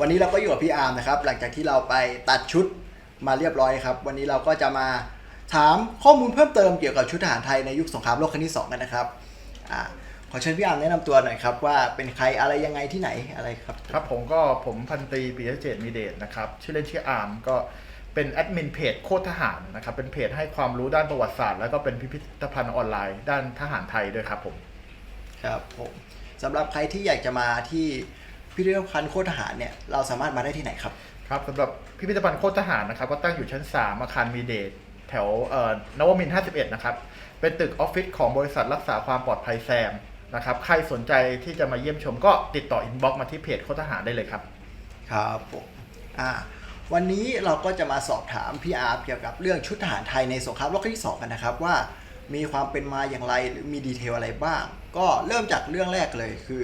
วันนี้เราก็อยู่กับพี่อาร์มนะครับ หลังจากที่เราไปตัดชุดมาเรียบร้อยครับ วันนี้เราก็จะมาถามข้อมูลเพิ่มเติมเกี่ยวกับชุดทหารไทยในยุคสงครามโลกครั้งที่สองกันนะครับอ่าขอเชิญพี่อาร์มแนะนำตัวหน่อยครับว่าเป็นใครอะไรยังไงที่ไหนอะไรครับ ครับผมก็ผมพันตรีปิยเจตมีเดชนะครับ ชื่อเล่นชื่ออาร์มก็เป็นแอดมินเพจโคตรทหารนะครับ เป็นเพจให้ความรู้ด้านประวัติศาสตร์ แล้วก็เป็นพิพิธภัณฑ์ออนไลน์ด้านทหารไทยด้วยครับผม ครับผมสำหรับใครที่อยากจะมาที่ พิพิธภัณฑ์โคตรทหารเนี่ยเราสามารถมาได้ที่ไหนครับ ครับสำหรับพิพิธภัณฑ์โคตรทหารนะครับ ก็ตั้งอยู่ชั้น 3 อาคารมีเดชแถวเอ่อนวมินทร์51 นะครับ เป็นตึกออฟฟิศของบริษัทรักษาความปลอดภัยแซมนะครับ ใครสนใจที่จะมาเยี่ยมชมก็ติดต่ออินบ็อกซ์มาที่เพจโคตรทหารได้เลยครับ ครับผมอ่าวันนี้เราก็จะมาสอบถามพี่อาร์มเกี่ยวกับเรื่องชุดทหารไทยในสงครามโลกครั้งที่สองกันนะครับว่ามีความเป็นมาอย่างไรหรือมีดีเทลอะไรบ้าง ก็เริ่มจากเรื่องแรกเลยคือ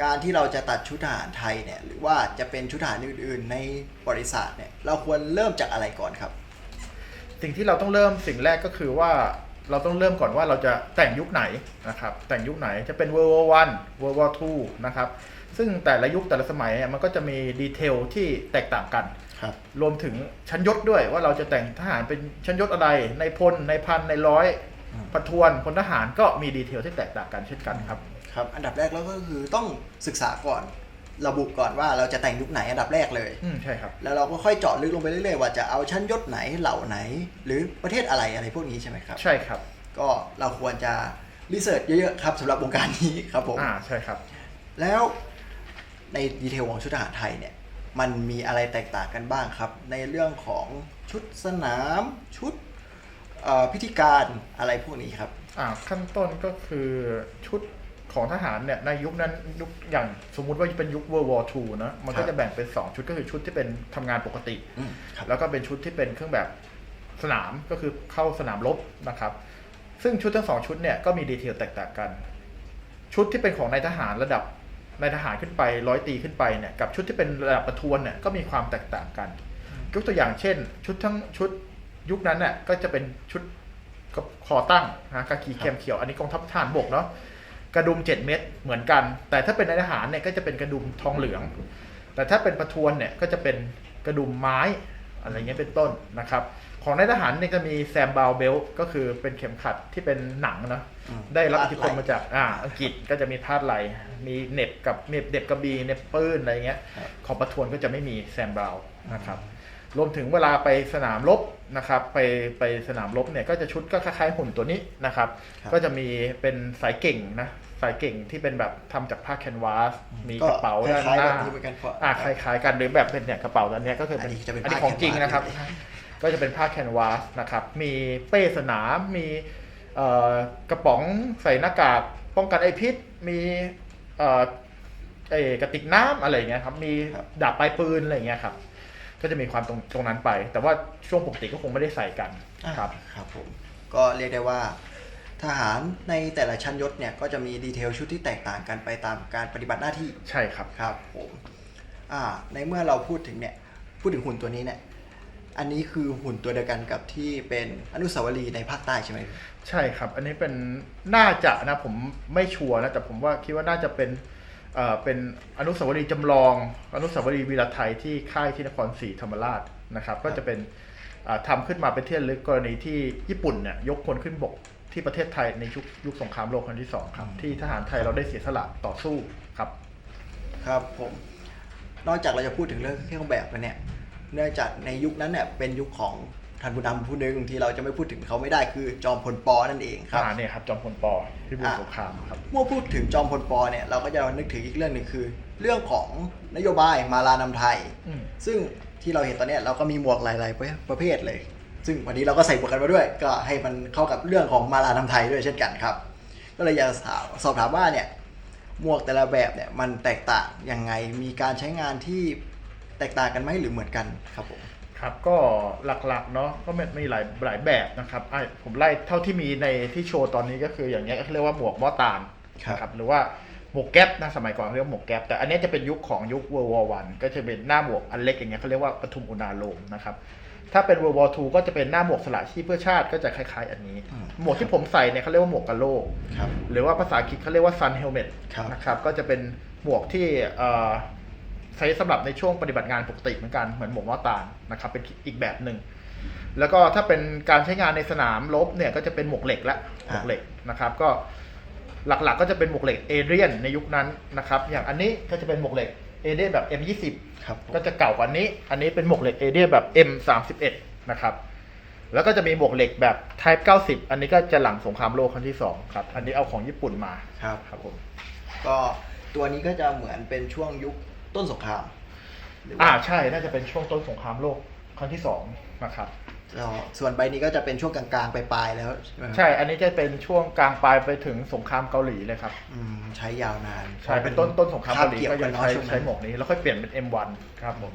การที่เราจะตัดชุดทหารไทยเนี่ยหรือว่าจะเป็นชุดทหารอื่น ๆ ในบริษัทเนี่ยเราควรเริ่มจากอะไรก่อนครับ สิ่งที่เราต้องเริ่มสิ่งแรกก็คือว่าเราต้องเริ่มก่อนว่าเราจะแต่งยุคไหนนะครับแต่งยุคไหนจะเป็น World War One World War Two นะครับซึ่งแต่ละยุคแต่ละสมัยเนี่ยมันก็จะมีดีเทลที่แตกต่างกันครับรวมถึงชั้นยศด้วยว่าเราจะแต่งทหารเป็นชั้นยศอะไรในพลในพันในร้อยอืมประทวนพลทหารก็มีดีเทลที่แตกต่างกันเช่นกันครับ ครับ อันดับแรกแล้วก็คือต้องศึกษาก่อนระบุก่อนว่าเราจะแต่งยุคไหนอันดับแรกเลย อืมใช่ครับ แล้วเราก็ค่อยเจาะลึกลงไปเรื่อยๆว่าจะเอาชั้นยศไหนเหล่าไหน หรือประเทศอะไรอะไรพวกนี้ใช่ไหมครับ ใช่ครับ ก็เราควรจะรีเสิร์ชเยอะๆครับสำหรับวงการนี้ครับผมอ่าใช่ครับ แล้วในดีเทลของชุดทหารไทยเนี่ยมันมีอะไรแตกต่างกันบ้างครับ ในเรื่องของชุดสนามชุดเอ่อพิธีการอะไรพวกนี้ครับอ่าขั้นต้นก็คือชุด ของทหารเนี่ยในยุคนั้นยุคอย่างสมมุติว่าเป็นยุค World War II นะมันครัก็บจะแบ่งเป็น 2 ชุดก็คือชุดที่เป็นทำงานปกติอืมครับแล้วก็เป็นชุดที่เป็นเครื่องแบบสนามก็คือเข้าสนามรบนะครับ ซึ่งชุดทั้งสองชุดเนี่ยก็มีดีเทลแตกต่างกัน ชุดที่เป็นของนายทหารระดับนายทหารขึ้นไปร้อยตีขึ้นไปเนี่ยกับชุดที่เป็นระดับประทวนเนี่ยก็มีความแตกต่างกันยกตัวอย่างเช่น ชุดทั้งชุดยุคนั้นเนี่ยก็จะเป็นชุดกับคอตั้งนะกากีเขียมเขียว อันนี้กองทัพทหารบกเนาะ กระดุม 7 เม็ดเหมือนกัน แต่ถ้าเป็นนายทหารเนี่ยก็จะเป็นกระดุมทองเหลือง แต่ถ้าเป็นประทวนเนี่ยก็จะเป็นกระดุมไม้อะไรเงี้ยเป็นต้นนะครับ ของนายทหารเนี่ยจะมีแซมบาวเบลก็คือเป็นเข็มขัดที่เป็นหนังเนาะอืมได้รับพาดอิทธิพลไหล่มาจากอ่าอังกฤษก็จะมีพาดไหลมีเหน็บกับเหน็บเด็บกระบีเหน็บปืนอะไรเงี้ยครับของประทวนก็จะไม่มีแซมบราวน์นะครับรวมถึงเวลาไปสนามรบนะครับไปไปสนามรบเนี่ยก็จะชุดก็คล้ายๆหุ่นตัวนี้นะครับครับก็จะมีเป็นสายเก่งนะ สายเก่งที่เป็นแบบทำจากผ้าแคนวาส มีกระเป๋าคด้านล้ายหๆน้าแบบนี้เหมือนกันเพราะอ่าคล้ายๆกันหรือแบบเป็นเนี่ยกระเป๋าตัวเนี้ยก็คือเป็นอันนี้จะเป็นอันนี้ผ้าของจริงแคนวาสนะครับ ก็จะเป็นผ้าแคนวาสนะครับ มีเป้สนาม มีเอ่อกระป๋องใส่หน้ากากป้องกันไอพิษ มีเอ่อไอกระติกน้ำอะไรอย่างเงี้ยครับ มีครับดาบปลายปืนอะไรอย่างเงี้ยครับ ก็จะมีความตรงตรงนั้นไป แต่ว่าช่วงปกติก็คงไม่ได้ใส่กันครับ ครับผม ก็เรียกได้ว่า ทหารในแต่ละชั้นยศเนี่ยก็จะมีดีเทลชุดที่แตกต่างกันไปตามการปฏิบัติหน้าที่ใช่ครับครับผมอ่าในเมื่อเราพูดถึงเนี่ยพูดถึงหุ่นตัวนี้เนี่ยอันนี้คือหุ่นตัวเดียวกันกับที่เป็นอนุสาวรีย์ในภาคใต้ใช่ไหมใช่ครับ อันนี้เป็นน่าจะนะผมไม่ชัวร์นะแต่ผมว่าคิดว่าน่าจะเป็นเอ่อเป็นอนุสาวรีย์จำลอง อนุสาวรีย์วีรไทยที่ค่ายที่นครศรีธรรมราชนะครับ ก็จะเป็นอ่าทำขึ้นมาเป็นที่ระลึกกรณีที่ญี่ปุ่นเนี่ยยกพลขึ้นบก ที่ประเทศไทยในยุคยุคสงครามโลกครั้งที่สองครับ ที่ทหารไทยเราได้เสียสละต่อสู้ครับ ครับผม นอกจากเราจะพูดถึงเรื่องเครื่องแบบแล้วเนี่ย เนื่องจากในยุคนั้นเนี่ยเป็นยุคของท่านผู้นำผู้หนึ่งที่เราจะไม่พูดถึงเขาไม่ได้คือจอมพลปอนั่นเองครับอ่าเนี่ยครับจอมพลปอที่บุญอ่าสงครามครับเมื่อพูดถึงจอมพลปอเนี่ยเราก็จะนึกถึงอีกเรื่องหนึ่งคือ เรื่องของนโยบายมาลานำไทยอืมซึ่งที่เราเห็นตอนเนี้ยเราก็มีหมวกหลาย ๆ ประเภทเลย ซึ่งวันนี้เราก็ใส่หมวกกันมาด้วย ก็ให้มันเข้ากับเรื่องของมาลานำไทยด้วยเช่นกันครับ ก็เลยอยากจะถามสอบถามว่าเนี่ยหมวกแต่ละแบบเนี่ยมันแตกต่างยังไงมีการใช้งานที่แตกต่างกันไหมหรือเหมือนกันครับผมครับก็หลักๆเนาะก็มันมีหลายหลายแบบนะครับไอ้ผมไล่เท่าที่มีในที่โชว์ตอนนี้ก็คืออย่างเงี้ยเขาเรียกว่าหมวกหม้อตาลครับนะหรือว่าหมวกแก๊ปนะสมัยก่อนเขาเรียกว่าหมวกแก๊ปแต่อันเนี้ยจะเป็นยุคของยุค World War One ก็จะเป็นหน้าหมวกอันเล็กอย่างเงี้ยเขาเรียกว่าปทุมอุณาโลมนะครับ ถ้าเป็น World War Two ก็จะเป็นหน้าหมวกสละชีพเพื่อชาติก็จะคล้ายๆ อันนี้ อืม หมวกที่ผมใส่เนี่ยเขาเรียกว่าหมวกกะโหลก ครับ หรือว่าภาษาอังกฤษเขาเรียกว่า sun helmet ครับนะครับ ก็จะเป็นหมวกที่เอ่อใช้สำหรับในช่วงปฏิบัติงานปกติเหมือนกัน เหมือนหมวกหม้อตาลนะครับ เป็นอีกแบบหนึ่ง แล้วก็ถ้าเป็นการใช้งานในสนามรบเนี่ยก็จะเป็นหมวกเหล็กละหมวกเหล็กนะครับ ก็หลักๆก็จะเป็นหมวกเหล็กเอเรียนในยุคนั้นนะครับ อย่างอันนี้ก็จะเป็นหมวกเหล็ก เอเรียนแบบ M20 ครับผมก็จะเก่ากว่านี้ อันนี้เป็นหมวกเหล็กเอเรียนแบบ M31 นะครับแล้วก็จะมีหมวกเหล็กแบบ Type 90 อันนี้ก็จะหลังสงครามโลกครั้งที่สองครับ อันนี้เอาของญี่ปุ่นมาครับครับผมก็ตัวนี้ก็จะเหมือนเป็นช่วงยุคต้นสงครามหรือว่าอ่าใช่น่าจะเป็นช่วงต้นสงครามโลกครั้งที่สองนะครับ อ๋อส่วนใบนี้ก็จะเป็นช่วงกลางๆปลายๆแล้วใช่ไหมครับใช่ อันนี้จะเป็นช่วงกลางปลายไปถึงสงครามเกาหลีเลยครับ อืมใช้ยาวนานใช่ เป็นต้นต้นสงครามเกาหลีคบเกี่ยวก็กัยันงเนาะใช้ช่วงนั้นใช้หมวกนี้ แล้วค่อยเปลี่ยนเป็น M1 ครับผม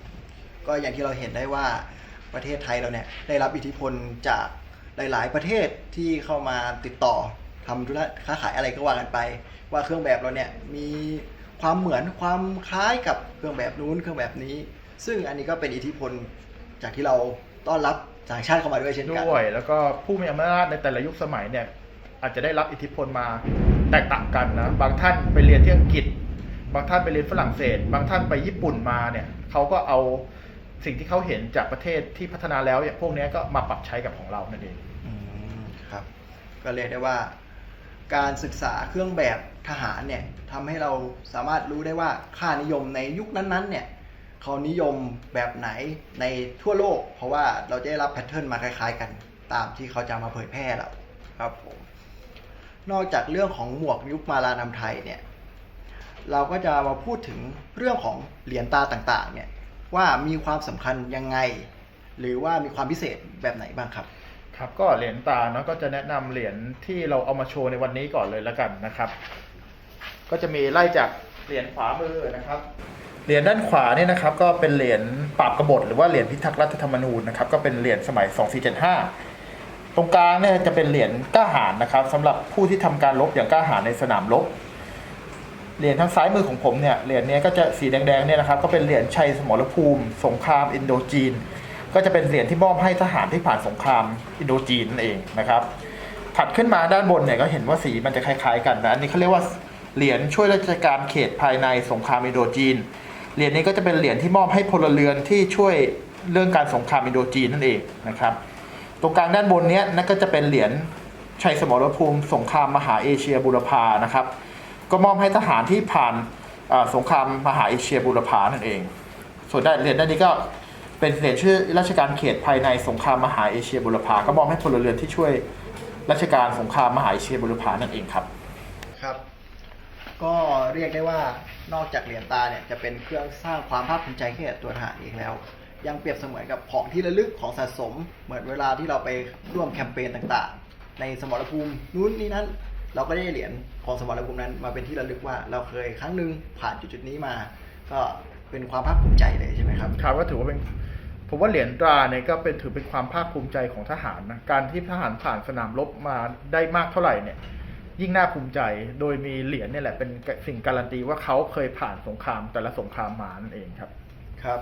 ก็อย่างที่เราเห็นได้ว่าประเทศไทยเราเนี่ยได้รับอิทธิพลจากหลาย ๆ ประเทศที่เข้ามาติดต่อทำธุรค้าขายอะไรก็ว่ากันไป ว่าเครื่องแบบเราเนี่ยมีความเหมือนความคล้ายกับเครื่องแบบนู้นเครื่องแบบนี้ ซึ่งอันนี้ก็เป็นอิทธิพลจากที่เราต้อนรับ ต่างชาติเข้ามาด้วยเช่นกันด้วย แล้วก็ผู้มีอำนาจในแต่ละยุคสมัยเนี่ย อาจจะได้รับอิทธิพลมาแตกต่างกันนะ บางท่านไปเรียนที่อังกฤษ บางท่านไปเรียนฝรั่งเศส บางท่านไปญี่ปุ่นมาเนี่ยเขาก็เอาสิ่งที่เขาเห็นจากประเทศที่พัฒนาแล้วเนี่ยพวกเนี้ยก็มาปรับใช้กับของเรานั่นเองอืมครับ ก็เรียกได้ว่า การศึกษาเครื่องแบบทหารเนี่ยทำให้เราสามารถรู้ได้ว่าค่านิยมในยุคนั้นๆเนี่ย เขานิยมแบบไหนในทั่วโลก เพราะว่าเราจะได้รับแพทเทิร์นมาคล้าย ๆ กันตามที่เขาจะมาเผยแพร่เราครับผมนอกจากเรื่องของหมวกยุคมาลานำไทยเนี่ยเราก็จะมาพูดถึงเรื่องของเหรียญตาต่างๆเนี่ยว่ามีความสำคัญยังไง หรือว่ามีความพิเศษแบบไหนบ้างครับ ครับก็เหรียญตาเนาะก็จะแนะนำเหรียญที่เราเอามาโชว์ในวันนี้ก่อนเลยแล้วกันนะครับ ก็จะมีไล่จากเหรียญขวามือนะครับ เหรียญด้านขวาเนี่ยนะครับก็เป็นเหรียญปราบกบฏหรือว่าเหรียญพิทักษ์รัฐธรรมนูญนะครับก็เป็นเหรียญสมัย 2475 ตรงกลางเนี่ยจะเป็นเหรียญกล้าหาญนะครับสำหรับผู้ที่ทำการรบอย่างกล้าหาญในสนามรบเหรียญทางซ้ายมือของผมเนี่ยเหรียญนี้ก็จะสีแดงๆเนี่ยนะครับก็เป็นเหรียญชัยสมรภูมิ สงครามอินโดจีน ก็จะเป็นเหรียญที่มอบให้ทหารที่ผ่านสงครามอินโดจีนนั่นเองนะครับถัดขึ้นมาด้านบนเนี่ยก็เห็นว่าสีมันจะคล้ายๆกันนะอันนี้เขาเรียกว่าเหรียญช่วยราชการเขตภายในสงครามอินโดจีน เหรียญนี้ก็จะเป็นเหรียญที่มอบให้พลเรือนที่ช่วยเรื่องการสงครามอินโดจีนนั่นเองนะครับ ตรงกลางด้านบนเนี้ยนั่นก็จะเป็นเหรียญชัยสมรภูมิสงครามมหาเอเชียบูรพานะครับ ก็มอบให้ทหารที่ผ่านสงครามมหาเอเชียบูรพานั่นเอง ส่วนด้านเหรียญด้านนี้ก็เป็นเหรียญชื่อราชการเขตภายในสงครามมหาเอเชียบูรพาก็มอบให้พลเรือนที่ช่วยราชการสงครามมหาเอเชียบูรพานั่นเองครับ ครับ ก็เรียกได้ว่า นอกจากเหรียญตาเนี่ยจะเป็นเครื่องสร้างความภาคภูมิใจให้กับตัวทหารเองแล้ว ยังเปรียบเสมือนกับของที่ระลึกของสะสม เหมือนเวลาที่เราไปร่วมแคมเปญต่างๆ ในสมรภูมินู้นนี่นั้น เราก็ได้เหรียญของสมรภูมินั้นมาเป็นที่ระลึกว่าเราเคยครั้งหนึ่งผ่านจุดๆนี้มา ก็เป็นความภาคภูมิใจเลยใช่ไหมครับครับก็ถือว่าเป็นผมว่าเหรียญตราเนี่ยก็เป็นถือเป็นความภาคภูมิใจของทหารนะการที่ทหารผ่านสนามรบมาได้มากเท่าไหร่เนี่ย ยิ่งน่าภูมิใจ โดยมีเหรียญเนี่ยแหละเป็นสิ่งการันตีว่าเขาเคยผ่านสงครามแต่ละสงครามมานั่นเองครับ ครับ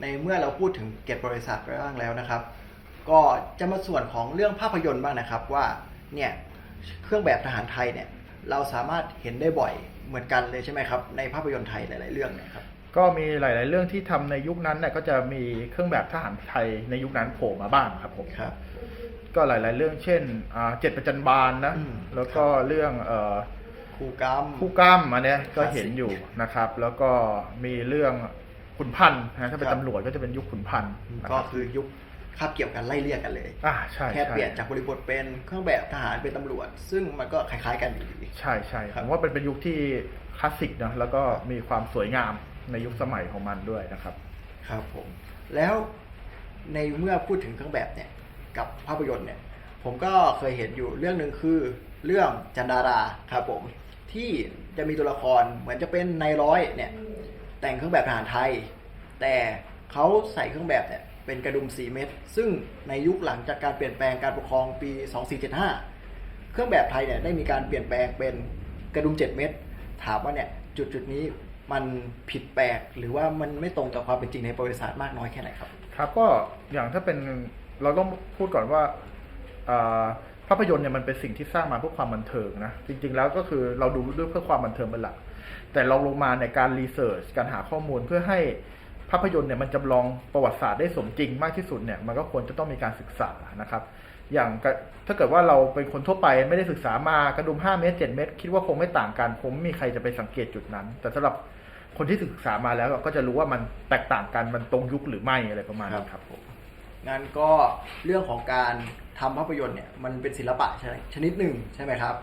ในเมื่อเราพูดถึงเกียรติบริษัทไปบ้างแล้วนะครับ ก็จะมาส่วนของเรื่องภาพยนตร์บ้างนะครับว่าเนี่ยเครื่องแบบทหารไทยเนี่ยเราสามารถเห็นได้บ่อยเหมือนกันเลยใช่ไหมครับ ในภาพยนตร์ไทยหลาย ๆ เรื่องเนี่ยครับก็มีหลาย ๆ เรื่องที่ทำในยุคนั้นเนี่ยก็จะมีเครื่องแบบทหารไทยในยุคนั้นโผล่มาบ้างครับผมครับ ก็หลาย ๆ เรื่องเช่นอ่าเจ็ดประจันบาลนะอืมแล้วก็เรื่องเอ่อครูกัมคู่กล้ามอันเนี้ยก็คลาสสิกเห็นอยู่นะครับ แล้วก็มีเรื่องขุนพันธ์นะถ้าเป็นครับตำรวจก็จะเป็นยุคขุนพันธ์นะก็รับคือยุคคาบเกี่ยวกันไล่เรียกกันเลยอ่าใช่แค่ใช่เปลี่ยนจากบริบทเป็นเครื่องแบบทหารเป็นตำรวจ ซึ่งมันก็คล้ายๆกันอยู่ดีใช่ใช่คผรับมว่าเป็นเป็นยุคที่คลาสสิกนะแล้วก็มีความสวยงามในยุคสมัยของมันด้วยนะครับ ครับผม แล้วในเมื่อพูดถึงเครื่องแบบเนี่ย กับภาพยนตร์เนี่ยผมก็เคยเห็นอยู่เรื่องหนึ่งคือเรื่องจันดาราครับผมที่จะมีตัวละครเหมือนจะเป็นนายร้อยเนี่ยแต่งเครื่องแบบทหารไทย แต่เขาใส่เครื่องแบบเนี่ยเป็นกระดุม 4 เม็ดซึ่งในยุคหลังจากการเปลี่ยนแปลงการปกครองปี 2475 เครื่องแบบไทยเนี่ยได้มีการเปลี่ยนแปลงเป็นกระดุม 7 เม็ดถามว่าเนี่ยจุดจุดนี้มันผิดแปลกหรือว่ามันไม่ตรงกับความเป็นจริงในประวัติศาสตร์มากน้อยแค่ไหนครับ ครับก็อย่างถ้าเป็น เราต้องพูดก่อนว่าภาพยนตร์เนี่ยมันเป็นสิ่งที่สร้างมาเพื่อความบันเทิงนะ จริง ๆ แล้วก็คือเราดูด้วยเพื่อความบันเทิงเป็นหลักแต่เราลงมาในการรีเสิร์ชการหาข้อมูลเพื่อให้ภาพยนตร์เนี่ยมันจำลองประวัติศาสตร์ได้สมจริงมากที่สุดเนี่ยมันก็ควรจะต้องมีการศึกษานะครับ อย่างถ้าเกิดว่าเราเป็นคนทั่วไปไม่ได้ศึกษามากระดุม5เมตร7เมตร คิดว่าคงไม่ต่างกันผมไม่มีใครจะไปสังเกตจุดนั้น แต่สำหรับคนที่ศึกษามาแล้วก็จะรู้ว่ามันแตกต่างกันมันตรงยุคหรือไม่อะไรประมาณนี้ครับผ งั้นก็เรื่องของการทำภาพยนตร์เนี่ยมันเป็นศิลปะชนิดชนิดหนึ่งใช่ไหมครับ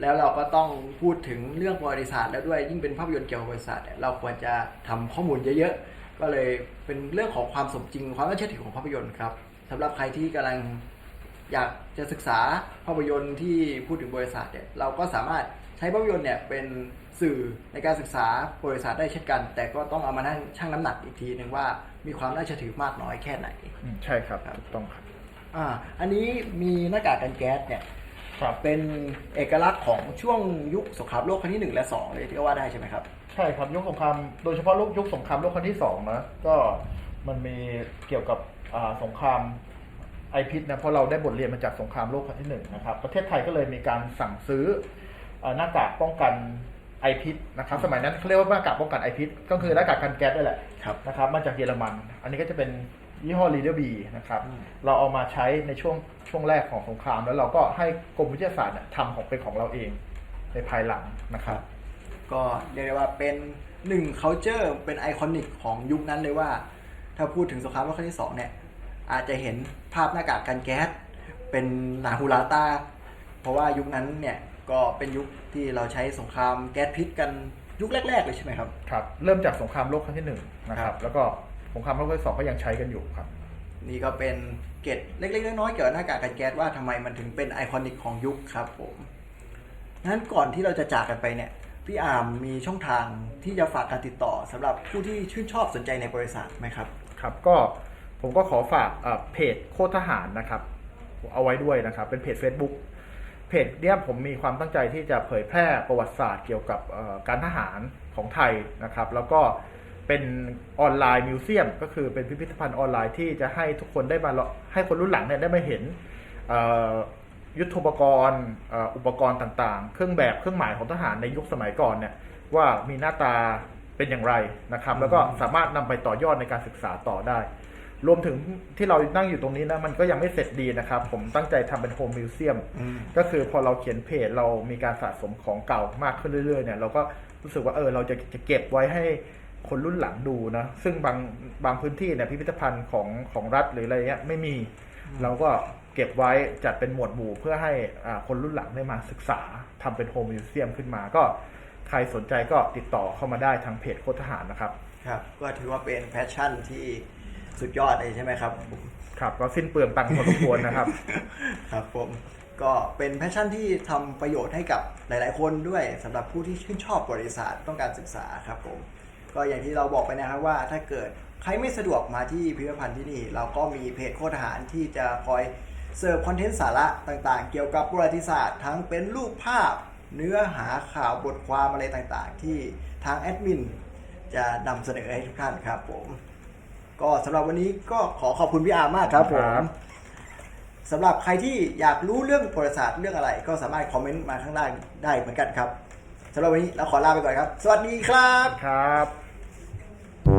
แล้วเราก็ต้องพูดถึงเรื่องประวัติศาสตร์แล้วด้วยยิ่งเป็นภาพยนตร์เกี่ยวกับประวัติศาสตร์เราควรจะทำข้อมูลเยอะๆ ก็เลยเป็นเรื่องของความสมจริงความน่าเชื่อถือของภาพยนตร์ครับสำหรับใครที่กำลังอยากจะศึกษาภาพยนตร์ที่พูดถึงบริษัทเนี่ยเราก็สามารถใช้ภาพยนตร์เนี่ยเป็น สื่อในการศึกษาบริษัทได้เช่นกัน แต่ก็ต้องเอามานั่งชั่งน้ำหนักอีกทีหนึ่งว่ามีความน่าเชื่อถือมากน้อยแค่ไหนอืมใช่ครับถูกต้องครับอ่าอันนี้มีหน้ากากกันแก๊สเนี่ยครับเป็นเอกลักษณ์ของช่วงยุคสงครามโลกครั้งที่หนึ่งและสองเลยที่ก็ว่าได้ใช่ไหมครับ ใช่ครับยุคสงครามโดยเฉพาะยุคสงครามโลกครั้งที่สองนะก็มันมีเกี่ยวกับอ่าสงครามไอพิษนะเพราะเราได้บทเรียนมาจากสงครามโลกครั้งที่หนึ่งนะครับประเทศไทยก็เลยมีการสั่งซื้ออ่าหน้ากากป้องกัน ไอพิษนะครับสมัยนั้นเขาเรียกว่าหน้ากากป้องกันไอพิษก็คือหน้ากากกันแก๊สนี่แหละครับนะครับมาจากเยอรมัน อันนี้ก็จะเป็นยี่ห้อ Leader B นะครับอืมเราเอามาใช้ในช่วงช่วงแรกของสงคราม แล้วเราก็ให้กรมวิทยาศาสตร์เนี่ยทำของเป็นของเราเองในภายหลังนะครับ ก็เรียกได้ว่าเป็นหนึ่ง culture เป็นไอคอนิกของยุคนั้นเลยว่า ถ้าพูดถึงสงครามโลกครั้งที่สองเนี่ยอาจจะเห็นภาพหน้ากากกันแก๊สเป็นหนาฮูลาตาเพราะว่ายุคนั้นเนี่ย ก็เป็นยุคที่เราใช้สงครามแก๊สพิษกันยุคแรก ๆ เลยใช่ไหมครับ ครับ เริ่มจากสงครามโลกครั้งที่หนึ่งนะคครัรับบแล้วก็สงครามโลกครั้งที่สองก็ยังใช้กันอยู่ครับ นี่ก็เป็นเกร็ดเล็กๆน้อยๆเกี่ยวกับหน้ากากกันแก๊สว่าทำไมมันถึงเป็นไอคอนิกของยุคครับผมงั้นก่อนที่เราจะจากกันไปเนี่ยพี่อาร์มมีช่องทางที่จะฝากการติดต่อสำหรับผู้ที่ชื่นชอบสนใจในบริษัทไหมครับ ครับก็ผมก็ขอฝากเอ่อเพจโคตรทหารนะครับ เอาไว้ด้วยนะครับ เป็นเพจ Facebook เพจเนี้ยผมมีความตั้งใจที่จะเผยแพร่ประวัติศาสตร์เกี่ยวกับเอ่อการทหารของไทยนะครับ แล้วก็เป็นออนไลน์มิวเซียม ก็คือเป็นพิพิธภัณฑ์ออนไลน์ที่จะให้ทุกคนได้มาเลาะให้คนรุ่นหลังเนี่ยได้มาเห็นเอ่อยุทโธปกรณ์เอ่ออุปกรณ์ต่างๆ เครื่องแบบเครื่องหมายของทหารในยุคสมัยก่อนเนี่ยว่ามีหน้าตาเป็นอย่างไรนะครับ แล้วก็สามารถนำไปต่อยอดในการศึกษาต่อได้ รวมถึงที่เรานั่งอยู่ตรงนี้นะ มันก็ยังไม่เสร็จดีนะครับ ผมตั้งใจทำเป็นโฮมมิวเซียมอืมก็คือพอเราเขียนเพจเรามีการสะสมของเก่ามากขึ้นเรื่อยๆเนี่ยเราก็รู้สึกว่าเออเราจะจะเก็บไว้ให้คนรุ่นหลังดูนะ ซึ่งบางบางพื้นที่เนี่ยพิพิธภัณฑ์ของของรัฐหรืออะไรเงี้ยไม่มี เราก็เก็บไว้จัดเป็นหมวดหมู่เพื่อให้อ่าคนรุ่นหลังได้มาศึกษาทำเป็นโฮมมิวเซียมขึ้นมาก็ใครสนใจก็ติดต่อเข้ามาได้ทางเพจโคตรทหารนะครับ ครับ ก็ถือว่าเป็นแพชชั่นที่ สุดยอดเลยใช่ไหมครับผมครับก็สิ้นเปลืองตังค์พอสมควรนะครับ ครับผมก็เป็นแพชชั่นที่ทำประโยชน์ให้กับหลาย ๆ คนด้วยสำหรับผู้ที่ชื่นชอบบริษัทต้องการศึกษาครับผมก็อย่างที่เราบอกไปนะครับว่าถ้าเกิดใครไม่สะดวกมาที่พิพิธภัณฑ์ที่นี่ เราก็มีเพจโคตรทหารที่จะคอยเสิร์ฟคอนเทนต์สาระต่างๆ เกี่ยวกับประวัติศาสตร์ทั้งเป็นรูปภาพ เนื้อหาข่าวบทความอะไรต่างๆ ที่ทางแอดมินจะนำเสนอให้ทุกท่านครับผม ก็สำหรับวันนี้ก็ขอขอบคุณพี่อาร์มากครับผครัมบ สำหรับใครที่อยากรู้เรื่องประวัติศาสตร์เรื่องอะไร ก็สามารถคอมเมนต์มาข้างล่างได้เหมือนกันครับสำหรับวันนี้เราขอลาไปก่อนครับ สวัสดีครับ ครับ